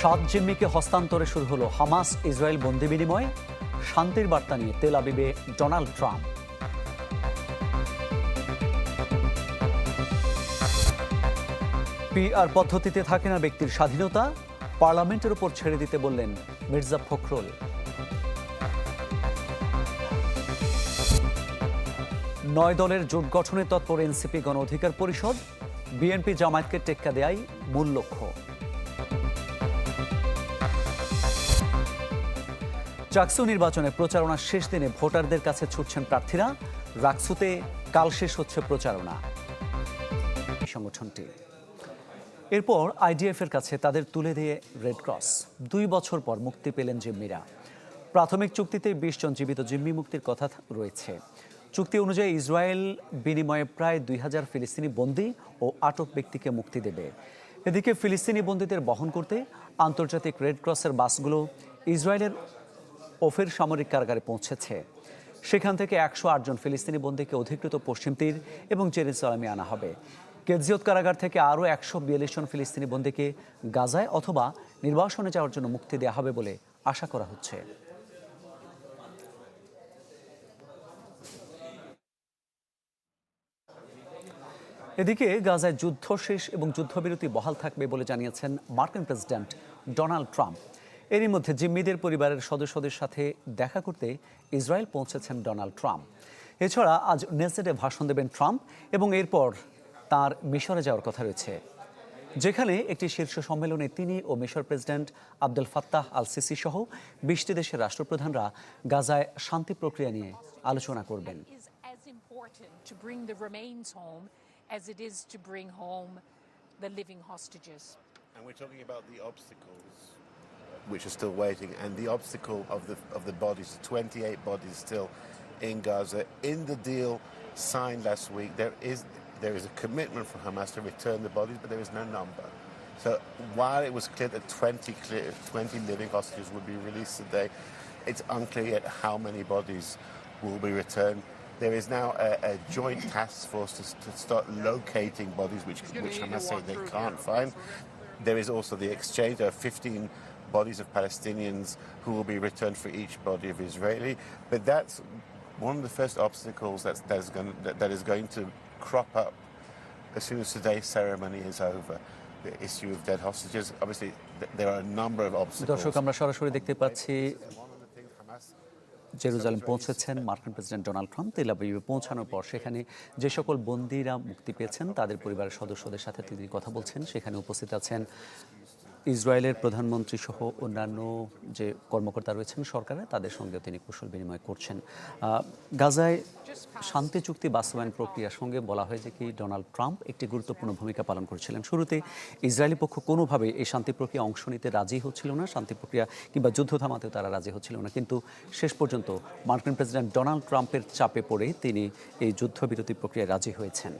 সাত জিম্মিকে হস্তান্তরে শুরু হলো হামাস ইসরায়েল বন্দি বিনিময়। শান্তির বার্তা নিয়ে তেল আবিবে ডোনাল্ড ট্রাম্প। পিআর পদ্ধতিতে থাকে না ব্যক্তির স্বাধীনতা, পার্লামেন্টের উপর ছেড়ে দিতে বললেন মির্জা ফখরুল। নয় দলের জোট গঠনে তৎপর এনসিপি গণ অধিকার পরিষদ, বিএনপি জামায়াতকে টেক্কা দেয়াই মূল লক্ষ্য। চাকসু নির্বাচনে প্রচারণার শেষ দিনে ভোটারদের কাছে ছুটছেন প্রার্থীরা। রাকসুতে কাল শেষ হচ্ছে প্রচারণা। সংগঠনটি। এরপর আইডিএফ এর কাছে তাদের তুলে দিয়ে রেড ক্রস দুই বছর পর মুক্তি পেলেন জিম্মিরা প্রাথমিক চুক্তিতে বিশ জন জীবিত জিম্মি মুক্তির কথা রয়েছে। চুক্তি অনুযায়ী ইসরায়েল বিনিময়ে প্রায় দুই হাজার ফিলিস্তিনি বন্দী ও আটক ব্যক্তিকে মুক্তি দেবে। এদিকে ফিলিস্তিনি বন্দীদের বহন করতে আন্তর্জাতিক রেড ক্রসের বাসগুলো ইসরায়েলের ওফের সামরিক কারাগারে পৌঁছেছে। সেখান থেকে একশো আটজন ফিলিস্তিনি বন্দীকে অধিকৃত পশ্চিম তীর এবং জেরুসালামে আনা হবে। কেজিয়ত কারাগার থেকে আরও একশো বিয়াল্লিশ জন ফিলিস্তিনি বন্দীকে গাজায় অথবা নির্বাসনে যাওয়ার জন্য মুক্তি দেওয়া হবে বলে আশা করা হচ্ছে। এদিকে গাজায় যুদ্ধ শেষ এবং যুদ্ধবিরতি বহাল থাকবে বলে জানিয়েছেন মার্কিন প্রেসিডেন্ট ডোনাল্ড ট্রাম্প। এরই মধ্যে জিম্মিদের পরিবারের সদস্যদের সাথে দেখা করতে ইসরায়েল পৌঁছেছেন ডোনাল্ড ট্রাম্প। এছাড়া আজ নেসেটে ভাষণ দেবেন ট্রাম্প এবং এরপর তার মিশরে যাওয়ার কথা রয়েছে। যেখানে একটি শীর্ষ সম্মেলনে তিনি ও মিশর president Abdul Fattah al Sisi সহ বিশটি দেশের রাষ্ট্রপ্রধানরা গাজায় শান্তি প্রক্রিয়া নিয়ে আলোচনা করবেন. And we're talking about the obstacles which are still waiting, and the obstacle of the of the bodies, 28 bodies still in Gaza. In the deal signed last week, there is there is a commitment for Hamas to return the bodies, but there is no number. So while it was clear that 20 clear, 20 living hostages would be released today, it's unclear yet how many bodies will be returned. There is now a, a joint task force to, to start locating bodies which, which Hamas say they can't find. There is also the exchange. of 15 bodies of Palestinians who will be returned for each body of Israeli. But that's one of the first obstacles that's, that's going, that, that is going to crop up as soon as today's ceremony is over. The issue of dead hostages. Obviously, th- there are a number of obstacles. Jerusalem পৌঁছেছেন মার্কিন president Donald Trump তেল পৌঁছানোর পর সেখানে যে সকল বন্দীরা মুক্তি পেয়েছেন তাদের পরিবারের সদস্যদের সাথে তিনি কথা বলছেন সেখানে উপস্থিত আছেন ইসরায়েলের প্রধানমন্ত্রী সহ অন্যান্য যে কর্মকর্তা রয়েছেন সরকারে, তাদের সঙ্গেও তিনি কুশল বিনিময় করছেন। গাজায় শান্তি চুক্তি বাস্তবায়ন প্রক্রিয়ার সঙ্গে বলা হয় যে কি ডোনাল্ড ট্রাম্প একটি গুরুত্বপূর্ণ ভূমিকা পালন করেছিলেন। শুরুতে ইসরায়েলি পক্ষ কোনোভাবে এই শান্তি প্রক্রিয়া অংশ নিতে রাজি হচ্ছিল না, শান্তি প্রক্রিয়া কিংবা যুদ্ধ থামাতেও তারা রাজি হচ্ছিল না। কিন্তু শেষ পর্যন্ত মার্কিন প্রেসিডেন্ট ডোনাল্ড ট্রাম্পের চাপে পড়ে তিনি এই যুদ্ধবিরতি প্রক্রিয়ায় রাজি হয়েছেন।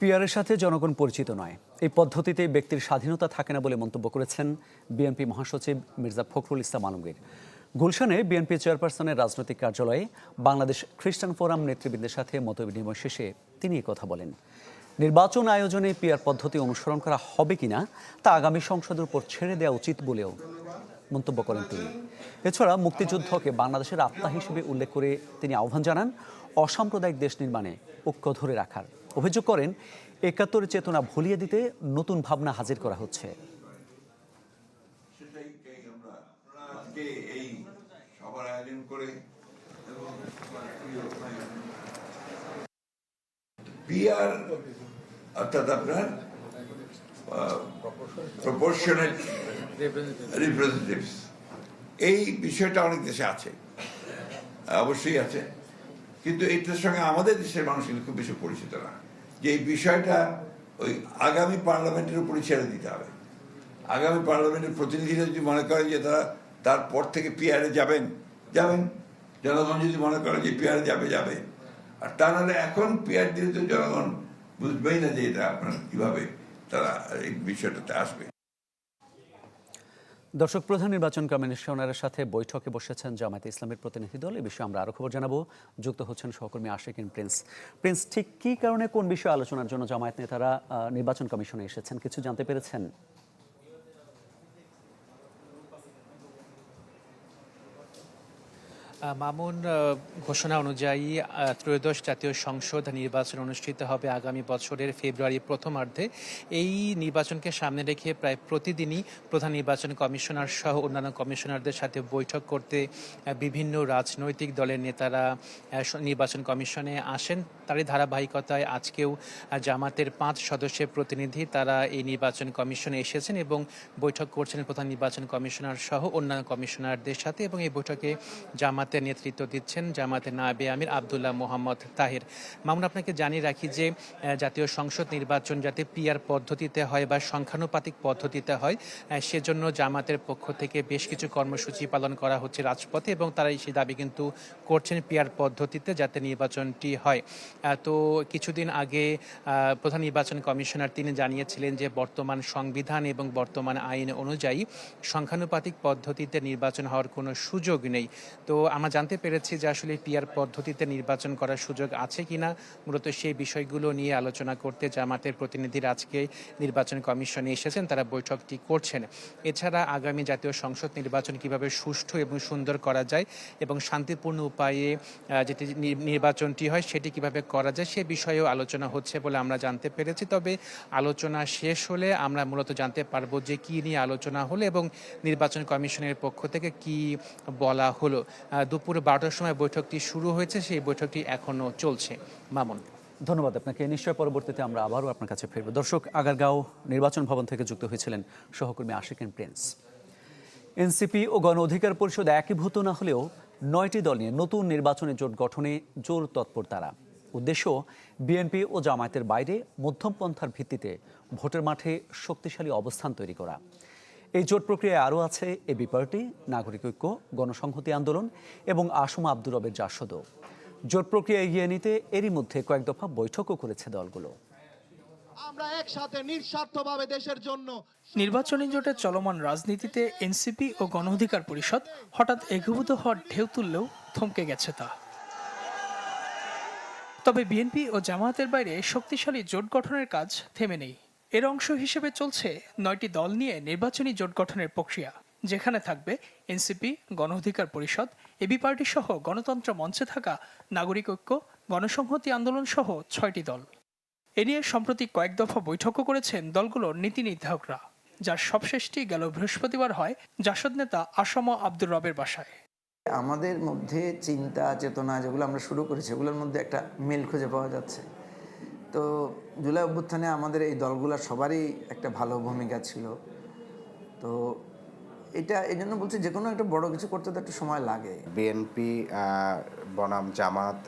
পিআরের সাথে জনগণ পরিচিত নয়। এই পদ্ধতিতে ব্যক্তির স্বাধীনতা থাকে না বলে মন্তব্য করেছেন বিএনপি মহাসচিব মির্জা ফখরুল ইসলাম আলমগীর। গুলশানে বিএনপি চেয়ারপারসনের রাজনৈতিক কার্যালয়ে বাংলাদেশ খ্রিস্টান ফোরাম নেতৃবৃন্দের সাথে মতবিনিময় শেষে তিনি কথা বলেন। নির্বাচন আয়োজনে পিয়ার পদ্ধতি অনুসরণ করা হবে কিনা তা আগামী সংসদের উপর ছেড়ে দেওয়া উচিত বলেও মন্তব্য করেন তিনি। এছাড়া মুক্তিযুদ্ধকে বাংলাদেশের আত্মা হিসেবে উল্লেখ করে তিনি আহ্বান জানান, অসাম্প্রদায়িক দেশ নির্মাণে ঐক্য ধরে রাখার। অভিযোগ করেন একাত্তরের চেতনা ভুলিয়ে দিতে নতুন ভাবনা হাজির করা হচ্ছে। আপনার রিপ্রেজেন্টেটিভস এই বিষয়টা অনেক দেশে আছে। অবশ্যই আছে। কিন্তু এটার সঙ্গে আমাদের দেশের মানুষ কিন্তু খুব বেশি পরিচিত না। যে এই বিষয়টা ওই আগামী পার্লামেন্টের উপরে ছেড়ে দিতে হবে। আগামী পার্লামেন্টের প্রতিনিধিরা যদি মনে করেন যে তারা তারপর থেকে পিয়ারে যাবেন যাবেন। জনগণ যদি মনে করে যে পিয়ারে যাবে যাবে। আর তা নাহলে এখন পিয়ার দিলে তো জনগণ বুঝবেই না যে এটা আপনার কীভাবে তারা এই বিষয়টাতে আসবে। দর্শক, প্রধান নির্বাচন কমিশনারের সাথে বৈঠকে বসেছেন জামায়াতে ইসলামের প্রতিনিধি দল। এ বিষয়ে আমরা আরও খবর জানাব। যুক্ত হচ্ছেন সহকর্মী আশিকিন প্রিন্স। প্রিন্স, ঠিক কী কারণে কোন বিষয়ে আলোচনার জন্য জামায়াত নেতারা নির্বাচন কমিশনে এসেছেন? কিছু জানতে পেরেছেন? মামুন ঘোষণা অনুযায়ী ত্রয়োদশ জাতীয় সংসদ নির্বাচন অনুষ্ঠিত হবে আগামী বছরের ফেব্রুয়ারি প্রথমার্ধে। এই নির্বাচনকে সামনে রেখে প্রায় প্রতিদিনই প্রধান নির্বাচন কমিশনার সহ অন্যান্য কমিশনারদের সাথে বৈঠক করতে বিভিন্ন রাজনৈতিক দলের নেতারা নির্বাচন কমিশনে আসেন। তারই ধারাবাহিকতায় আজকেও জামাতের পাঁচ সদস্যের প্রতিনিধি তারা এই নির্বাচন কমিশনে এসেছেন এবং বৈঠক করছেন প্রধান নির্বাচন কমিশনার সহ অন্যান্য কমিশনারদের সাথে এবং এই বৈঠকে জামাতের নেতৃত্ব দিচ্ছেন জামাতের নায়েবে আমির আবদুল্লাহ মোহাম্মদ তাহির। মামুন, আপনাকে জানিয়ে রাখি যে জাতীয় সংসদ নির্বাচন যাতে পিয়ার পদ্ধতিতে হয় বা সংখ্যানুপাতিক পদ্ধতিতে হয় সেজন্য জামাতের পক্ষ থেকে বেশ কিছু কর্মসূচি পালন করা হচ্ছে রাজপথে এবং তারা সেই দাবি কিন্তু করছেন পিয়ার পদ্ধতিতে যাতে নির্বাচনটি হয়। তো কিছুদিন আগে প্রধান নির্বাচন কমিশনার তিনি জানিয়েছিলেন যে, বর্তমান সংবিধান এবং বর্তমান আইন অনুযায়ী সংখ্যানুপাতিক পদ্ধতিতে নির্বাচন হওয়ার কোনো সুযোগ নেই। তো আমরা জানতে পেরেছি যে আসলে পিয়ার পদ্ধতিতে নির্বাচন করার সুযোগ আছে কিনা। মূলত সেই বিষয়গুলো নিয়ে আলোচনা করতে জামাতের প্রতিনিধিরা আজকে নির্বাচন কমিশনে এসেছেন, তারা বৈঠকটি করছেন। এছাড়া আগামী জাতীয় সংসদ নির্বাচন কীভাবে সুষ্ঠু এবং সুন্দর করা যায় এবং শান্তিপূর্ণ উপায়ে যেটি নির্বাচনটি হয় সেটি কীভাবে করা যায় সে বিষয়েও আলোচনা হচ্ছে বলে আমরা জানতে পেরেছি। তবে আলোচনা শেষ হলে আমরা মূলত জানতে পারব যে কি নিয়ে আলোচনা হলো এবং নির্বাচন কমিশনের পক্ষ থেকে কি বলা হলো। দুপুর বারোটার সময় বৈঠকটি শুরু হয়েছে, সেই বৈঠকটি এখনও চলছে। মামুন। ধন্যবাদ আপনাকে। নিশ্চয় পরবর্তীতে আমরা আবারও আপনার কাছে ফিরব। দর্শক, আগারগাঁও নির্বাচন ভবন থেকে যুক্ত হয়েছিলেন সহকর্মী আশিকিন প্রিন্স। এনসিপি ও গণ অধিকার পরিষদ একীভূত না হলেও নয়টি দল নিয়ে নতুন নির্বাচনী জোট গঠনে জোর তৎপর তারা। উদ্দেশ্য, বিএনপি ও জামায়াতের বাইরে মধ্যমপন্থার ভিত্তিতে ভোটের মাঠে শক্তিশালী অবস্থান তৈরি করা। এই জোট প্রক্রিয়ায় আরও আছে এবি পার্টি নাগরিক ঐক্য গণসংহতি আন্দোলন এবং আসমা আব্দুর রবের জাসদও জোট প্রক্রিয়া এগিয়ে নিতে এরই মধ্যে কয়েক দফা বৈঠকও করেছে দলগুলো। আমরা একসাথে নিঃস্বার্থভাবে দেশের জন্য নির্বাচনী জোটের চলমান রাজনীতিতে এনসিপি ও গণ অধিকার পরিষদ হঠাৎ একীভূত হওয়ার ঢেউ তুললেও থমকে গেছে তা। তবে বিএনপি ও জামায়াতের বাইরে শক্তিশালী জোট গঠনের কাজ থেমে নেই। এর অংশ হিসেবে চলছে নয়টি দল নিয়ে নির্বাচনী জোট গঠনের প্রক্রিয়া, যেখানে থাকবে এনসিপি গণ অধিকার পরিষদ, এবি পার্টি সহ গণতন্ত্র মঞ্চে থাকা নাগরিক ঐক্য, গণসংহতি আন্দোলন সহ ছয়টি দল। এ নিয়ে সম্প্রতি কয়েক দফা বৈঠকও করেছেন দলগুলোর নীতি নির্ধারকরা, যার সবশেষটি গেল বৃহস্পতিবার হয় জাসদ নেতা আসামা আব্দুর রবের বাসায়। আমাদের মধ্যে চিন্তা, চেতনা যেগুলো আমরা শুরু করেছি ওগুলোর মধ্যে একটা মিল খুঁজে পাওয়া যাচ্ছে। তো জুলাই অভ্যুত্থানে আমাদের এই দলগুলোর সবারই একটা ভালো ভূমিকা ছিল। তো এটা, এই জন্য বলছি যে কোনো একটা বড় কিছু করতে তো একটু সময় লাগে। বিএনপি বনাম জামাত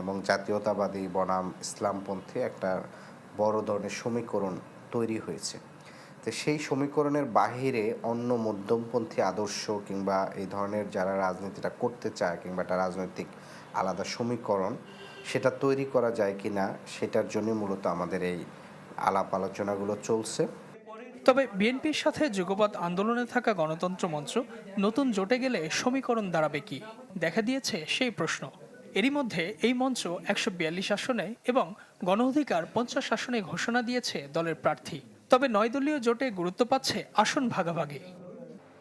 এবং জাতীয়তাবাদী বনাম ইসলামপন্থী একটা বড় ধরনের সমীকরণ তৈরি হয়েছে। তো সেই সমীকরণের বাহিরে অন্য মধ্যমপন্থী আদর্শ কিংবা এই ধরনের যারা রাজনীতিটা করতে চায় কিংবা একটা রাজনৈতিক আলাদা সমীকরণ সেটা তৈরি করা যায় কিনা সেটার জন্য মূলত আমাদের এই আলাপ আলোচনাগুলো চলছে। তবে বিএনপির সাথে যুগপৎ আন্দোলনে থাকা গণতন্ত্র মঞ্চ নতুন জোটে গেলে সমীকরণ দাঁড়াবে কি? দেখা দিয়েছে সেই প্রশ্ন। এরই মধ্যে এই মঞ্চ একশো বিয়াল্লিশ আসনে এবং গণ অধিকার পঞ্চাশ আসনে ঘোষণা দিয়েছে দলের প্রার্থী। তবে নয় দলীয় জোটে গুরুত্ব পাচ্ছে আসন ভাগাভাগি।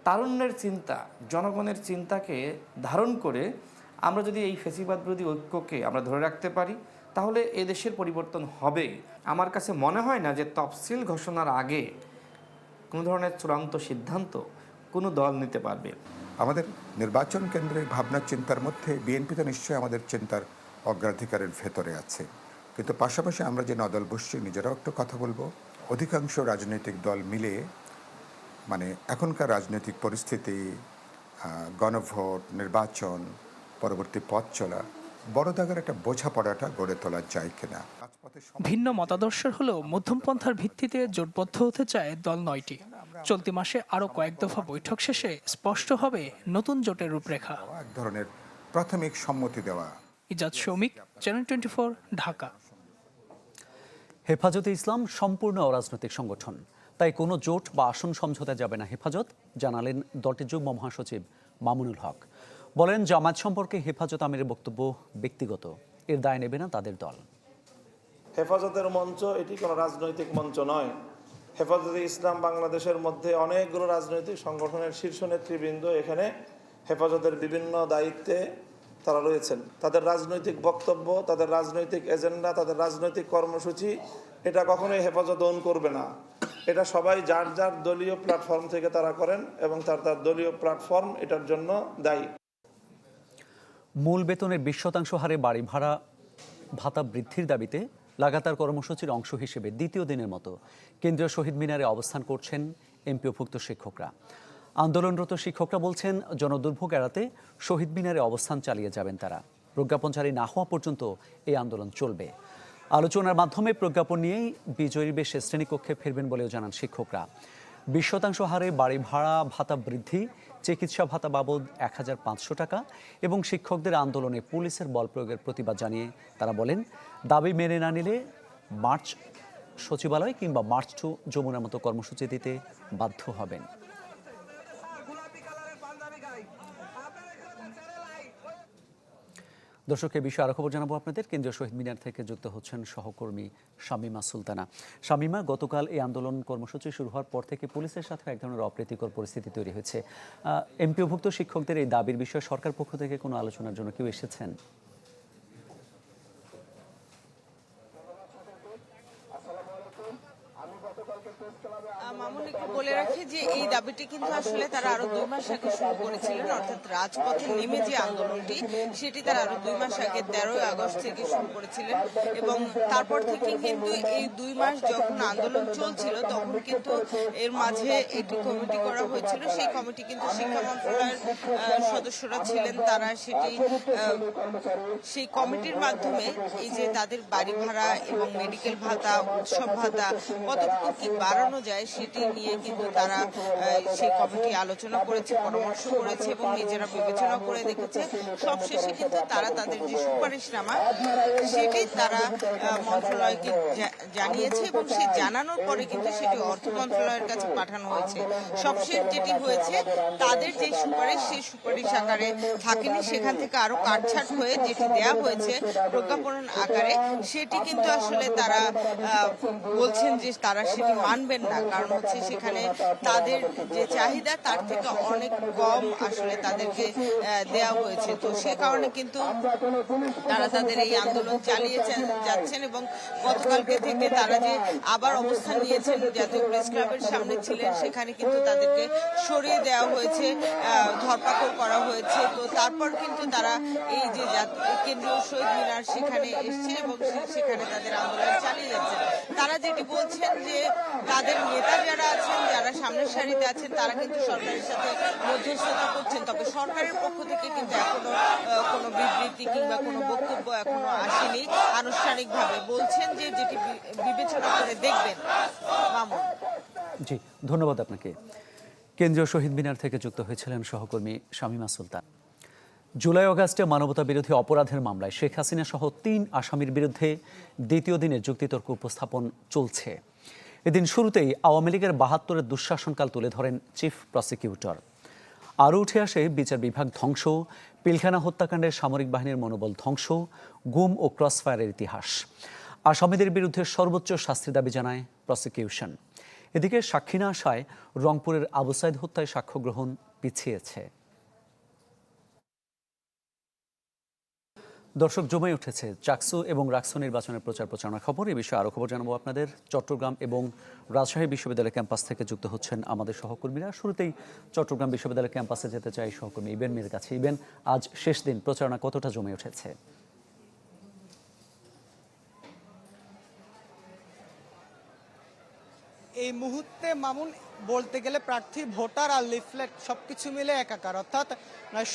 তারুণ্যের চিন্তা জনগণের চিন্তাকে ধারণ করে আমরা যদি এই ফেসিবাদ বিরোধী ঐক্যকে আমরা ধরে রাখতে পারি, তাহলে এ দেশের পরিবর্তন হবে। আমার কাছে মনে হয় না যে তফসিল ঘোষণার আগে কোনো ধরনের চূড়ান্ত সিদ্ধান্ত কোনো দল নিতে পারবে। আমাদের নির্বাচন কেন্দ্রের ভাবনা চিন্তার মধ্যে বিএনপি তো নিশ্চয়ই আমাদের চিন্তার অগ্রাধিকারের ভেতরে আছে। কিন্তু পাশাপাশি আমরা যে নদল বসছি, নিজেরাও একটু কথা বলব। অধিকাংশ রাজনৈতিক দল মিলে মানে এখনকার রাজনৈতিক পরিস্থিতি গণভোট, নির্বাচন পরবর্তী পথ চলা বড় দাগের একটা বোঝাপড়াটা গড়ে তোলা যায় কিনা? ভিন্ন মতাদর্শের হলেও মধ্যমপন্থার ভিত্তিতে জোটবদ্ধ হতে চায় দল নয়টি। চলতি মাসে আরও কয়েক দফা বৈঠক শেষে স্পষ্ট হবে নতুন জোটের রূপরেখা। এক ধরনের প্রাথমিক সম্মতি দেওয়া। Ijaz Soumik channel twenty Dhaka. হেফাজতে ইসলাম সম্পূর্ণ অরাজনৈতিক সংগঠন। তাই কোনো জোট বা আসন সমঝোতা যাবে না হেফাজত জানালেন দলটির যুগ্ম মহাসচিব মামুনুল হক। বলেন, জামাত সম্পর্কে হেফাজত আমিরের বক্তব্য ব্যক্তিগত। এর দায় নেবে না তাদের দল। হেফাজতের মঞ্চ এটি কোনো রাজনৈতিক মঞ্চ নয়। হেফাজতে ইসলাম বাংলাদেশের মধ্যে অনেকগুলো রাজনৈতিক সংগঠনের শীর্ষ নেতৃবৃন্দ এখানে হেফাজতের বিভিন্ন দায়িত্বে তারা রয়েছেন। তাদের রাজনৈতিক বক্তব্য, তাদের রাজনৈতিক এজেন্ডা, তাদের রাজনৈতিক কর্মসূচি, এটা কখনোই হেফাজত ওন করবে না। এটা সবাই যার যার দলীয় প্ল্যাটফর্ম থেকে তারা করেন এবং তার তার দলীয় প্ল্যাটফর্ম এটার জন্য দায়ী। মূল বেতনের বিশ শতাংশ হারে বাড়ি ভাড়া, ভাতা বৃদ্ধির দাবিতে লাগাতার কর্মসূচির অংশ হিসেবে দ্বিতীয় দিনের মতো কেন্দ্রীয় শহীদ মিনারে অবস্থান করছেন এমপিওভুক্ত শিক্ষকরা। আন্দোলনরত শিক্ষকরা বলছেন, জনদুর্ভোগ এড়াতে শহীদ মিনারে অবস্থান চালিয়ে যাবেন তারা। প্রজ্ঞাপন জারি না হওয়া পর্যন্ত এই আন্দোলন চলবে। আলোচনার মাধ্যমে প্রজ্ঞাপন নিয়েই বিজয়ী বেশে শ্রেণীকক্ষে ফিরবেন বলেও জানান শিক্ষকরা। বিশ শতাংশ হারে বাড়ি ভাড়া, ভাতা বৃদ্ধি চিকিৎসা ভাতা বাবদ এক হাজার পাঁচশো টাকা এবং শিক্ষকদের আন্দোলনে পুলিশের বল প্রয়োগের প্রতিবাদ জানিয়ে তারা বলেন, দাবি মেনে না নিলে মার্চ সচিবালয় কিংবা মার্চ টু যমুনার মতো কর্মসূচি দিতে বাধ্য হবেন। দর্শক, এ বিষয়ে আরও খবর জানাব আপনাদের। কেন্দ্রীয় শহীদ মিনার থেকে যুক্ত হচ্ছেন সহকর্মী শামিমা সুলতানা। শামিমা, গতকাল এই আন্দোলন কর্মসূচি শুরু হওয়ার পর থেকে পুলিশের সাথে এক ধরনের অপ্রীতিকর পরিস্থিতি তৈরি হয়েছে। এমপিওভুক্ত শিক্ষকদের এই দাবির বিষয়ে সরকার পক্ষ থেকে কোনো আলোচনার জন্য কেউ এসেছেন মামুন একটু বলে রাখি যে এই দাবিটি কিন্তু আসলে তারা আরও দুই মাস আগে শুরু করেছিলেন, অর্থাৎ রাজপথে নেমে যে আন্দোলনটি, সেটি তারা আরও দুই মাস আগে তেরোই আগস্ট থেকে শুরু করেছিলেন। এবং তারপর থেকে কিন্তু এই দুই মাস যখন আন্দোলন চলছিল, তখন কিন্তু এর মাঝে একটি কমিটি করা হয়েছিল। সেই কমিটি কিন্তু শিক্ষা মন্ত্রণালয়ের সদস্যরা ছিলেন। তারা সেটি সেই কমিটির মাধ্যমে এই যে তাদের বাড়ি ভাড়া এবং মেডিকেল ভাতা, উৎসব ভাতা কতটুকু কি বাড়ানো যায়, সেটি নিয়ে কিন্তু তারা সেই কমিটি আলোচনা করেছে, পরামর্শ করেছে এবং নিজেরা বিবেচনা করে দেখেছে। সবশেষে কিন্তু তারা তাদের যে সুপারিশনামা, সেটি তারা মন্ত্রণালয়কে জানিয়েছে এবং সেই জানানোর পরে কিন্তু সেটি অর্থ মন্ত্রণালয়ের কাছে পাঠানো হয়েছে। সবশেষ যেটি হয়েছে, তাদের যে সুপারিশ, সেই সুপারিশ আকারে থাকেনি। সেখান থেকে আরও কাটছাট হয়ে যেটি দেয়া হয়েছে প্রজ্ঞাপন আকারে, সেটি কিন্তু আসলে তারা বলছেন যে তারা সেটি মানবেন না। কারণ হচ্ছে সেখানে তাদের যে চাহিদা, তার থেকে অনেক কম আসলে তাদেরকে দেয়া হয়েছে। তো সে কারণে কিন্তু তারা তাদের এই আন্দোলন চালিয়ে যাচ্ছেন এবং গতকালকে থেকে তারা যে আবার অবস্থান নিয়েছেন জাতীয় প্রেস ক্লাবের সামনে ছিলেন, সেখানে কিন্তু তাদেরকে সরিয়ে দেওয়া হয়েছে ধরপাকড় করা হয়েছে। তো তারপর কিন্তু তারা এই যে কেন্দ্রীয় শহীদ মিনার সেখানে এসছে এবং সেখানে তাদের আন্দোলন চালিয়ে যাচ্ছেন। তারা যেটি বলছেন যে তাদের নেতা যারা আছেন, যারা সামনের সারিতে আছেন, তারা কিন্তু সরকারের সাথে মধ্যস্থতা করছেন। তবে সরকারের পক্ষ থেকে কিন্তু এখনও কোনো বিবৃতি কিংবা কোনো বক্তব্য এখনও আসেনি আনুষ্ঠানিকভাবে। বলছেন যে যেটি বিবেচনা করে দেখবেন। মামুন। জি, ধন্যবাদ আপনাকে। কেন্দ্রীয় শহীদ মিনার থেকে যুক্ত হয়েছিলেন সহকর্মী শামিমা সুলতান। জুলাই অগাস্টে মানবতা বিরোধী অপরাধের মামলায় শেখ হাসিনা সহ তিন আসামির বিরুদ্ধে দ্বিতীয় দিনের যুক্তিতর্ক উপস্থাপন চলছে। এদিন শুরুতেই আওয়ামী লীগের বাহাত্তরের দুঃশাসনকাল তুলে ধরেন চিফ প্রসিকিউটর। আরও উঠে আসে বিচার বিভাগ ধ্বংস, পিলখানা হত্যাকাণ্ডের সামরিক বাহিনীর মনোবল ধ্বংস, গুম ও ক্রসফায়ারের ইতিহাস। আসামিদের বিরুদ্ধে সর্বোচ্চ শাস্তির দাবি জানায় প্রসিকিউশন। এদিকে সাক্ষী না আসায় রংপুরের আবু সাইদ হত্যায় সাক্ষ্য গ্রহণ পিছিয়েছে। দর্শক জমে উঠেছে চাকসু এবং রাকসু নির্বাচনের প্রচার প্রচারণা খবর। এই বিষয়ে আরও খবর জানাব আপনাদের। চট্টগ্রাম এবং রাজশাহী বিশ্ববিদ্যালয় ক্যাম্পাস থেকে যুক্ত হচ্ছেন আমাদের সহকর্মীরা। শুরুতেই চট্টগ্রাম বিশ্ববিদ্যালয় ক্যাম্পাসে যেতে চাই সহকর্মী ইবেন মির কাছে। ইবেন, আজ শেষ দিন, প্রচারণা কতটা জমে উঠেছে? এই মুহূর্তে মামুন বলতে গেলে প্রার্থী ভোটার আর লিফলেট সবকিছু মিলে একাকার। অর্থাৎ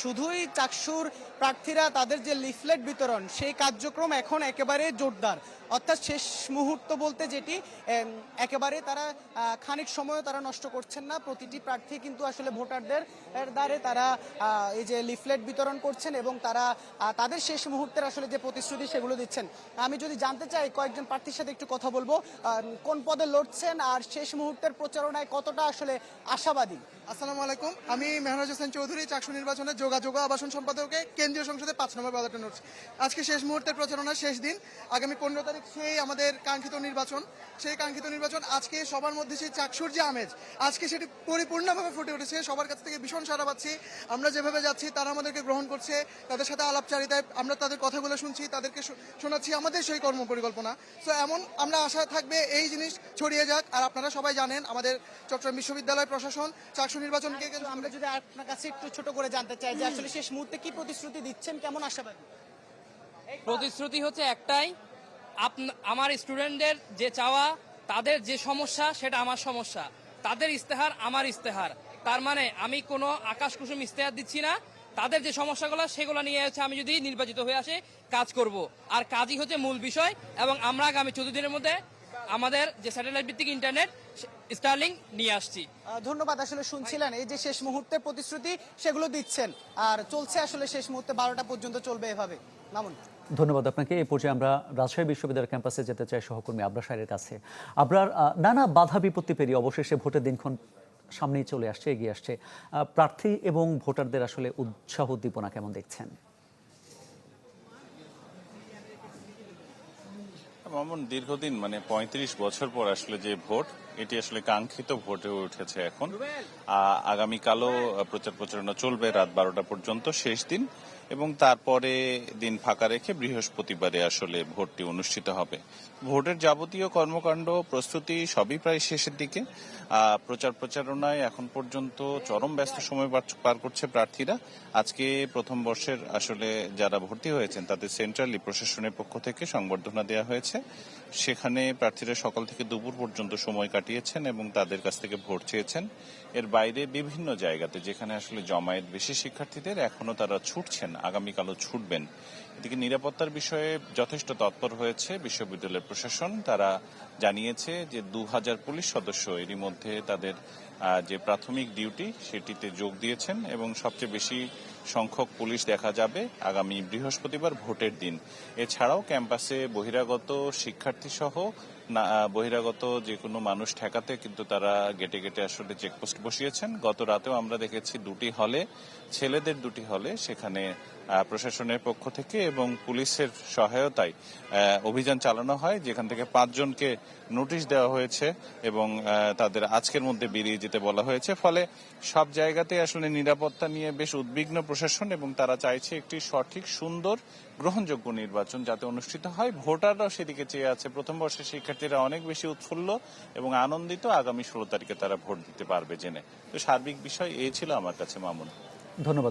শুধুই চাকসুর প্রার্থীরা তাদের যে লিফলেট বিতরণ, সেই কার্যক্রম এখন একেবারে জোরদার। অর্থাৎ শেষ মুহূর্ত বলতে যেটি একেবারে তারা খানিক সময়ও তারা নষ্ট করছেন না। প্রতিটি প্রার্থী কিন্তু আসলে ভোটারদের দ্বারে তারা এই যে লিফলেট বিতরণ করছেন এবং তারা তাদের শেষ মুহূর্তের আসলে যে প্রতিশ্রুতি সেগুলো দিচ্ছেন। আমি যদি জানতে চাই, কয়েকজন প্রার্থীর সাথে একটু কথা বলব। কোন পদে লড়ছেন আর শেষ মুহূর্তের প্রচারণায় কতটা আসলে আশাবাদী। আসসালামু আলাইকুম। আমি মেহরাজ হোসেন চৌধুরী, চাকসু নির্বাচনে যোগাযোগ আবাসন সম্পাদকে কেন্দ্রীয় সংসদে পাঁচ নম্বর ব্যালটে লড়ছি আজকে শেষ মুহূর্তের প্রচারণার শেষ দিন। আগামী পনেরো তারিখ সেই আমাদের কাঙ্ক্ষিত নির্বাচন। সেই কাঙ্ক্ষিত নির্বাচন আজকে সবার মধ্যে সেই চাকসুর যে আমেজ, আজকে সেটি পরিপূর্ণভাবে ফুটে উঠেছে। সবার কাছ থেকে ভীষণ সারা পাচ্ছি। আমরা যেভাবে যাচ্ছি, তারা আমাদেরকে গ্রহণ করছে। তাদের সাথে আলাপচারিতায় আমরা তাদের কথাগুলো শুনছি, তাদেরকে শোনাচ্ছি আমাদের সেই কর্ম পরিকল্পনা। সো এমন আমরা আশা থাকবে এই জিনিস ছড়িয়ে যাক। আর আপনারা সবাই জানেন, আমাদের চট্টগ্রাম বিশ্ববিদ্যালয় প্রশাসন, চাকসু নির্বাচনকে কেন্দ্র আমরা যদি আপনার কাছে একটু ছোট করে জানতে চাই যে আসলে শেষ মুহূর্তে কি প্রতিশ্রুতি দিচ্ছেন? কেমন আশাবাদী? প্রতিশ্রুতি হচ্ছে একটাই আমার স্টুডেন্টদের যে চাওয়া তাদের যে সমস্যা সেটা আমার সমস্যা। তাদের ইস্তেহার আমার ইস্তেহার তার মানে আমি কোনো আকাশ কুসুম ইস্তেহার দিচ্ছি না। তাদের যে সমস্যাগুলো সেগুলো নিয়ে হচ্ছে আমি যদি নির্বাচিত হয়ে আসে কাজ করব। আর কাজই হচ্ছে মূল বিষয় এবং আমরা আগামী চোদ্দ দিনের মধ্যে আমাদের যে স্যাটেলাইট ভিত্তিক ইন্টারনেট স্টার্লিং নিয়ে আসছি। ধন্যবাদ আসলে শুনছিলেন এই যে শেষ মুহূর্তের প্রতিশ্রুতি সেগুলো দিচ্ছেন। আর চলছে আসলে শেষ মুহূর্তে বারোটা পর্যন্ত চলবে এভাবে। মামুন। ধন্যবাদ আপনাকে। এই পর্যায়ে আমরা রাজশাহী বিশ্ববিদ্যালয় ক্যাম্পাসে যেতে চাই সহকর্মী আবরার সাহের কাছে। আবরার নানা বাধা বিপত্তি পেরিয়ে অবশেষে ভোটের দিনক্ষণ সামনেই চলে আসছে এগিয়ে আসছে। প্রার্থী এবং ভোটারদের আসলে উৎসাহ উদ্দীপনা কেমন দেখছেন? মামুন দীর্ঘদিন মানে পঁয়ত্রিশ বছর পর আসলে যে ভোট এটি আসলে কাঙ্ক্ষিত ভোটে উঠেছে এখন। আগামীকালও প্রচার প্রচারণা চলবে রাত বারোটা পর্যন্ত শেষ দিন। এবং তারপরে দিন ফাঁকা রেখে বৃহস্পতিবারে আসলে ভোটটি অনুষ্ঠিত হবে। ভোটের যাবতীয় কর্মকাণ্ড প্রস্তুতি সবই প্রায় শেষের দিকে। প্রচার প্রচারণায় এখন পর্যন্ত চরম ব্যস্ত সময় পার- করছে প্রার্থীরা। আজকে প্রথম বর্ষের আসলে যারা ভর্তি হয়েছেন তাদের সেন্ট্রালি প্রশাসনের পক্ষ থেকে সংবর্ধনা দেওয়া হয়েছে। সেখানে প্রার্থীরা সকাল থেকে দুপুর পর্যন্ত সময় কাটিয়েছেন এবং তাদের কাছ থেকে ভোট চেয়েছেন। এর বাইরে বিভিন্ন জায়গাতে যেখানে আসলে জমায়েত বেশি শিক্ষার্থীদের, এখনও তারা ছুটছেন, আগামীকালও ছুটবেন। এদিকে নিরাপত্তার বিষয়ে যথেষ্ট তৎপর হয়েছে বিশ্ববিদ্যালয়ের প্রশাসন। তারা জানিয়েছে যে দু হাজার পুলিশ সদস্য এরই মধ্যে তাদের যে প্রাথমিক ডিউটি সেটিতে যোগ দিয়েছেন এবং সবচেয়ে বেশি সংখ্যক পুলিশ দেখা যাবে আগামী বৃহস্পতিবার ভোটের দিন। এছাড়াও ক্যাম্পাসে বহিরাগত শিক্ষার্থী সহ বহিরাগত যে কোনো মানুষ ঠেকাতে কিন্তু তারা গেটে গেটে আসলে চেকপোস্ট বসিয়েছেন। গত রাতেও আমরা দেখেছি দুটি হলে ছেলেদের দুটি হলে সেখানে প্রশাসনের পক্ষ থেকে এবং পুলিশের সহায়তায় অভিযান চালানো হয়, যেখান থেকে পাঁচজনকে নোটিশ দেওয়া হয়েছে এবং তাদের আজকের মধ্যে বেরিয়ে যেতে বলা হয়েছে। ফলে সব জায়গাতে আসলে নিরাপত্তা নিয়ে বেশ উদ্বিগ্ন প্রশাসন এবং তারা চাইছে একটি সঠিক, সুন্দর, গ্রহণযোগ্য নির্বাচন যাতে অনুষ্ঠিত হয়। ভোটাররাও সেদিকে চেয়ে আছে। প্রথম বর্ষের শিক্ষার্থীরা অনেক বেশি উৎফুল্ল এবং আনন্দিত। আগামী ষোলো তারিখে তারা ভোট দিতে পারবে জেনে। তো সার্বিক বিষয় এই ছিল আমার কাছে, মামুন। ধন্যবাদ।